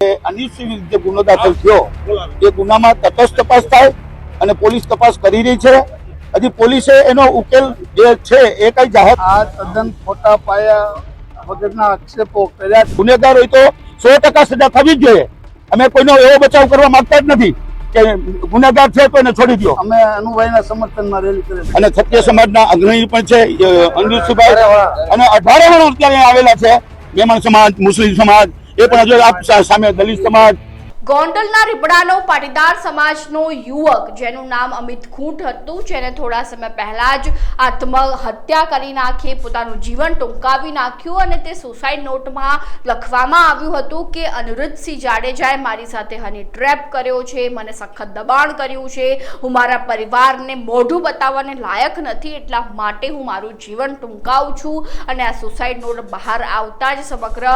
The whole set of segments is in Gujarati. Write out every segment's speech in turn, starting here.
અનિશ્ચિત જે ગુનો દાખલ થયો એ ગુનામાં તટસ્થ તપાસ થાય અને પોલીસ તપાસ કરી રહી છે. હજી પોલીસે એનો ઉકેલ જે છે એ કઈ જાહેર આ તદ્દન ખોટા પાયા વગરના આક્ષેપો કર્યા ગુનેગાર હોય તો સો ટકા સજા થવી જ જોઈએ. અમે કોઈનો એવો બચાવ કરવા માંગતા જ નથી કે ગુનેગાર છે તો એને છોડી દો અમે અનુભાઈના સમર્થનમાં રેલી કરી અને ક્ષત્રિય સમાજના અગ્રણી પણ છે અનિરુદ્ધભાઈ અને અઢારે પણ અત્યારે આવેલા છે. મેમણ સમાજ મુસ્લિમ સમાજ એ પણ હજુ આપ સામે દલિત સમાજ ગોંડલના રીબડાનો પાટીદાર સમાજનો યુવક, જેનું નામ અમિત ખૂંટ હતું, જેને થોડા સમય પહેલા જ આત્મહત્યા કરી નાખી, પોતાનું જીવન ટૂંકાવી નાખ્યું અને તે સુસાઇડ નોટમાં લખવામાં આવ્યું હતું કે, અનિરુદ્ધસિંહ જાડેજાએ મારી સાથે હની ટ્રેપ કર્યો છે, મને સખત દબાણ કર્યું છે, હું મારા પરિવારને મોઢું બતાવવાને લાયક નથી, એટલા માટે હું મારું જીવન ટૂંકાવું છું. અને આ સુસાઇડ નોટ બહાર આવતા જ સમગ્ર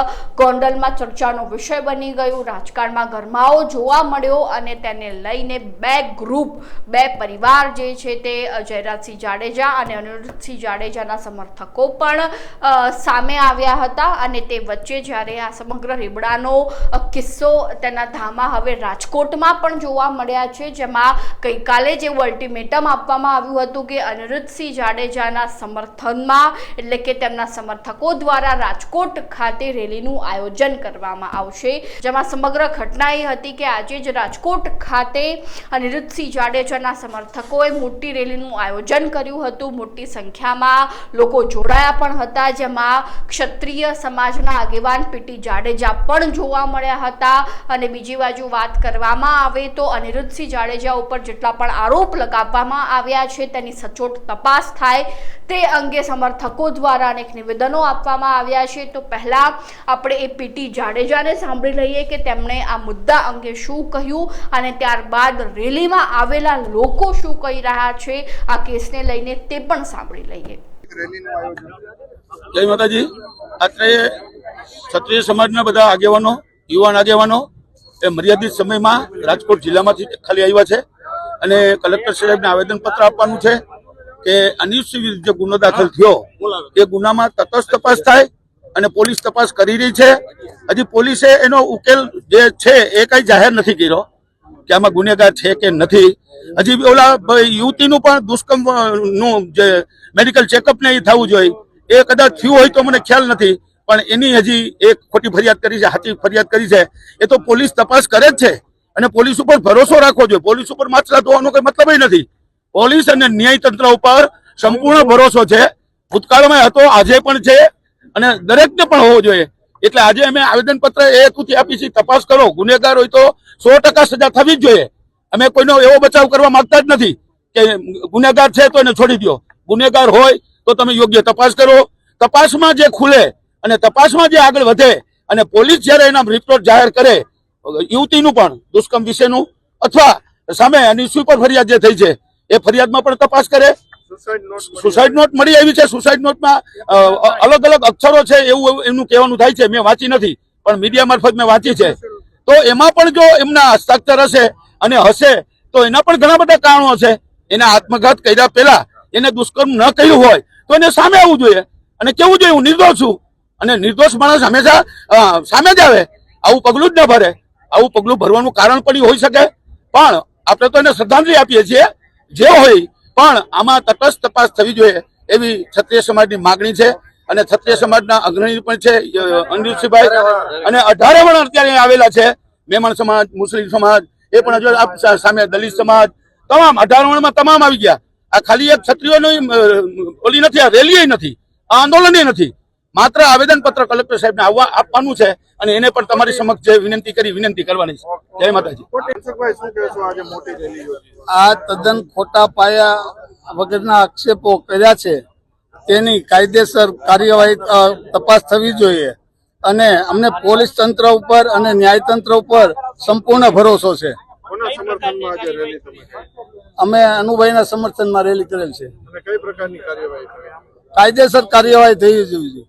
ગોંડલમાં ચર્ચાનો વિષય બની ગયું. રાજકારણમાં ગરમાવો જોવા મળ્યો અને તેને લઈને બે ગ્રુપ બે પરિવાર જે છે તે જયરાજસિંહ જાડેજા અને અનિરુદ્ધસિંહ જાડેજાના સમર્થકો પણ સામે આવ્યા હતા અને તે વચ્ચે જ્યારે આ સમગ્ર રીબડાનો કિસ્સો તેના ધામા હવે રાજકોટમાં પણ જોવા મળ્યા છે, જેમાં ગઈકાલે જેવું અલ્ટિમેટમ આપવામાં આવ્યું હતું કે અનિરુદ્ધસિંહ જાડેજાના સમર્થનમાં, એટલે કે તેમના સમર્થકો દ્વારા રાજકોટ ખાતે રેલીનું આયોજન કરવામાં આવશે, જેમાં સમગ્ર ઘટના એ હતી કે આજે જ રાજકોટ ખાતે અનિરુદ્ધસિંહ જાડેજાના સમર્થકોએ મોટી રેલીનું આયોજન કર્યું હતું. મોટી સંખ્યામાં લોકો જોડાયા પણ હતા. જેમાં ક્ષત્રિય સમાજના આગેવાન પીટી જાડેજા પણ જોવા મળ્યા હતા. અને બીજી બાજુ વાત કરવામાં આવે તો અનિરુદ્ધસિંહ જાડેજા ઉપર જેટલા પણ આરોપ લગાવવામાં આવ્યા છે, તેની સચોટ તપાસ થાય તે અંગે સમર્થકો દ્વારા અનેક નિવેદનો આપવામાં આવ્યા છે. તો પહેલા આપણે એ પીટી જાડેજાને સાંભળી લઈએ કે તેમણે આ મુદ્દા અંગે શું કહ્યું અને ત્યારબાદ રેલીમાં આવેલા લોકો શું કહી રહ્યા છે? આ કેસને લઈને તે પણ સાંભળી લઈએ. જય માતાજી. અત્રે ક્ષત્રિય સમાજના બધા આગેવાનો યુવાન આગેવાનો એ મર્યાદિત સમયમાં રાજકોટ જિલ્લામાંથી ખાલી આવ્યા છે અને કલેક્ટર સાહેબને આવેદનપત્ર આપવાનું છે કે અનિશ્ચિત વિરુદ્ધ જે ગુનો દાખલ થયો એ ગુનામાં તટસ્થ તપાસ થાય અને પોલીસ તપાસ કરી રહી છે. હજી પોલીસે એનો ઉકેલ જે છે એ કઈ જાહેર નથી કર્યો કે આમાં ગુનેગાર છે કે નથી. હજી ઓલા યુવતીનું પણ દુષ્કર્મનું જે મેડિકલ ચેકઅપ ને એ થવું જોઈએ. એ કદાચ થયું હોય તો મને ખ્યાલ નથી, પણ એની હજી એક ખોટી ફરિયાદ કરી છે, હાથી ફરિયાદ કરી છે. એ તો પોલીસ તપાસ કરે જ છે. અને પોલીસ ઉપર ભરોસો રાખવો જોઈએ. પોલીસ ઉપર માછલા ધોવાનો કોઈ મતલબ નથી. પોલીસ અને ન્યાયતંત્ર ઉપર સંપૂર્ણ ભરોસો છે. ભૂતકાળમાં હતો, આજે પણ છે. અને દરેકને પણ હોવો જોઈએ. એટલે આજે અમે આવેદનપત્ર એ હેતુથી આપી છીએ, તપાસ કરો, ગુનેગાર હોય તો સો ટકા સજા થવી જ જોઈએ. અમે કોઈનો એવો બચાવ કરવા માંગતા જ નથી કે ગુનેગાર છે તો એને છોડી દો ગુનેગાર હોય તો તમે યોગ્ય તપાસ કરો. તપાસમાં જે ખુલે અને તપાસમાં જે આગળ વધે અને પોલીસ જ્યારે એના રિપોર્ટ જાહેર કરે, યુવતીનું પણ, દુષ્કર્મ વિશેનું, અથવા સામે એની સુપર ફરિયાદ જે થઈ છે, એ ફરિયાદમાં પણ તપાસ કરે. સુસાઇડ નોટ મળી આવી. છે. સુસાઇડ નોટમાં અલગ અલગ અક્ષરો છે એવું એમનું કહેવાનું થાય છે. મેં વાંચી નથી પણ મીડિયા મારફત મેં વાંચી છે. તો એમાં પણ જો એમના હસ્તાક્ષર હશે અને હશે તો એના પણ ઘણા બધા કારણો છે. એને આત્મઘાત કર્યા પહેલા એને દુષ્કર્મ ન કર્યું હોય તો એને સામે આવવું જોઈએ. અને કેવું જોઈએ? હું નિર્દોષ છું. અને નિર્દોષ માણસ હંમેશા સામે જ આવે. આવું પગલું જ ન ભરે. આવું પગલું ભરવાનું કારણ પણ હોઈ શકે. પણ આપણે તો એને શ્રદ્ધાંજલિ આપીએ છીએ. જે હોય પણ આમાં તટસ્થ તપાસ થવી જોઈએ એવી ક્ષત્રિય સમાજની માગણી છે અને ક્ષત્રિય સમાજના અગ્રણી પણ છે અ, અને અઢારે પણ અત્યારે આવેલા છે મેમણ સમાજ મુસ્લિમ સમાજ એ પણ હજુ સામે દલિત સમાજ. તમામ અઢાર વણમાં તમામ આવી ગયા. આ ખાલી એક ક્ષત્રિયોની ઓલી નથી આ રેલી નથી આ આંદોલન નથી. માત્ર આવેદન પત્ર કલેક્ટર સાહેબને આવવા આપવાનું છે અને એને પણ તમારી સમક્ષ જે વિનંતી કરી વિનંતી કરવાની છે. જય માતાજી. આ તદ્દન ખોટા પાયા વગરના આક્ષેપો કર્યા છે. તેની કાયદેસર કાર્યવાહી તપાસ થવી જોઈએ. અને અમને પોલીસ તંત્ર ઉપર અને ન્યાયતંત્ર ઉપર સંપૂર્ણ ભરોસો છે. કોના સમર્થનમાં આજે રેલી તમે અમે અનુભાઈના સમર્થનમાં રેલી કરેલ છે. કઈ પ્રકારની કાર્યવાહી કાયદેસર કાર્યવાહી થઈ જવી જોઈએ.